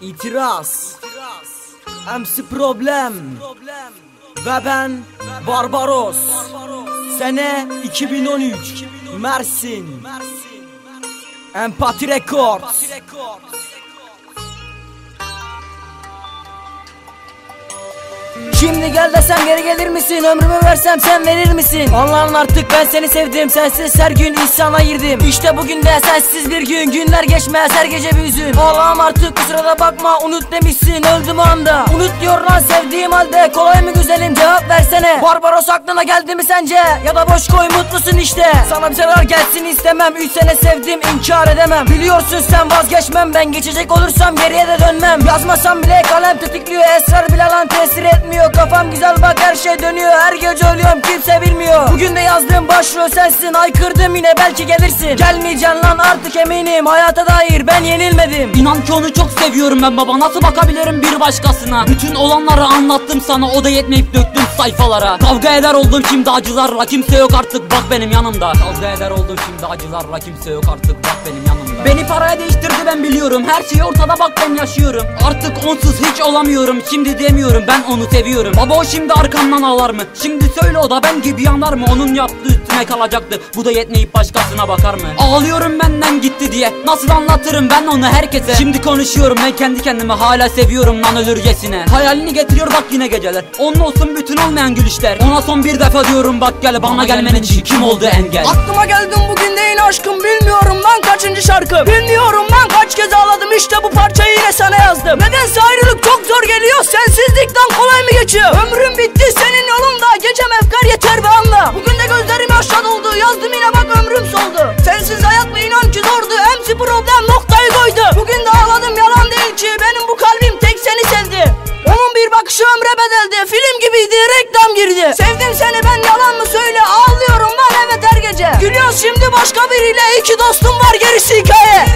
İtiraz. MC Problem. Ve ben Barbaros. Sene 2013 Mersin. Empati Records Şimdi gel desem geri gelir misin? Ömrümü versem sen verir misin? Anladın artık ben seni sevdim. Sensiz her gün isyana girdim. İşte bugün de sensiz bir gün. Günler geçmez her gece bir üzüm. Ağlam artık kusura bakma unut demişsin. Öldüm anda. Unut diyor lan sevdiğim halde. Kolay mı güzelim? Cevap versene. Barbaros aklına geldi mi sence? Ya da boş koy mutlusun işte. Sana bir zarar gelsin istemem. Üç sene sevdim inkar edemem. Biliyorsun sen vazgeçmem. Ben geçecek olursam geriye de dönmem. Yazmasam bile kalem tetikliyor. Esrar bile lan tesir etmiyor Kafam güzel bak her şey dönüyor. Her gece ölüyorum kimse bilmiyor. Bugün de yazdığım başrol sensin. Aykırdım yine belki gelirsin. Gelmeyeceksin lan artık eminim. Hayata dair ben yenilmedim. İnan ki onu çok seviyorum ben baba. Nasıl bakabilirim bir başkasına? Bütün olanları anlattım sana. O da yetmeyip döktüm sayfalara. Kavga eder oldum şimdi acılarla. Kimse yok artık bak benim yanımda. Kavga eder oldum şimdi acılarla. Kimse yok artık bak benim yanımda. Beni paraya değiştirdi ben biliyorum. Her şey ortada bak ben yaşıyorum. Artık onsuz hiç olamıyorum. Şimdi demiyorum ben onu seviyorum. Baba o şimdi arkamdan ağlar mı? Şimdi söyle o da ben gibi yanar mı? Onun yaptığı üstüme kalacaktı. Bu da yetmeyip başkasına bakar mı? Ağlıyorum benden gitti diye. Nasıl anlatırım ben onu herkese? Şimdi konuşuyorum ben kendi kendime. Hala seviyorum lan ölürcesine Hayalini getiriyor bak yine geceler. Onun olsun bütün olmayan gülüşler. Ona son bir defa diyorum bak gel Bana gelmen için kim oldu engel? Aklıma geldin bugün değil aşkım. Bilmiyorum lan kaçıncı şarkı. Bilmiyorum ben kaç kez ağladım. İşte bu parçayı yine sana yazdım. Nedense ayrılık çok zor geliyor. Sensizlikten kolay mı geçiyor? Ömrüm reklam girdi. Sevdim seni ben yalan mı söyle? Ağlıyorum lan evet her gece. Gülüyoruz şimdi başka biriyle. İki dostum var gerisi hikaye